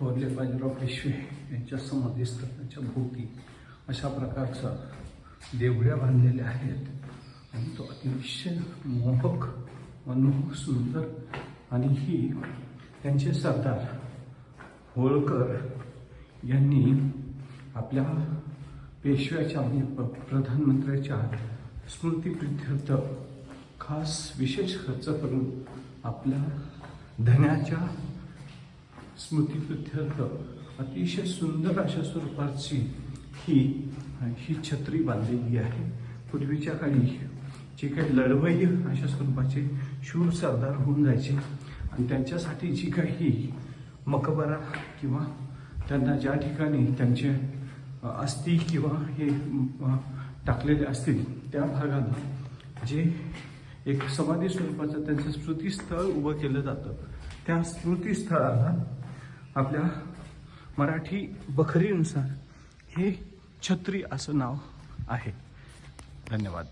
थोरले बाजीराव पेशवे यांच्या समाधीस्थानाच्या भोवती अशा प्रकारचा देवड्या बांधलेल्या आहेत. आणि तो अतिशय मोहक मनमोहक सुंदर आणि ही त्यांचे सरदार होळकर यांनी आपल्या पेशव्याच्या आणि प- प्रधानमंत्र्याच्या स्मृतीप्रित्यर्थ खास विशेष खर्च करून आपल्या धन्याच्या स्मृतिप्रित्यर्थ अतिशय सुंदर अशा स्वरूपाची ही ही छत्री बांधलेली आहे. पूर्वीच्या काळी जे काही लढवय्य अशा स्वरूपाचे शूर सरदार होऊन जायचे. आणि त्यांच्यासाठी जी काही मकबरा किंवा त्यांना ज्या ठिकाणी त्यांचे अस्थि किंवा हे टाकलेले असतील त्या भागाला जे एक समाधी स्वरूपाचं त्यांचं स्मृतीस्थळ उभं केलं जातं. त्या स्मृतीस्थळाला आपल्या मराठी बखरीनुसार हे छत्री असं नाव आहे. धन्यवाद.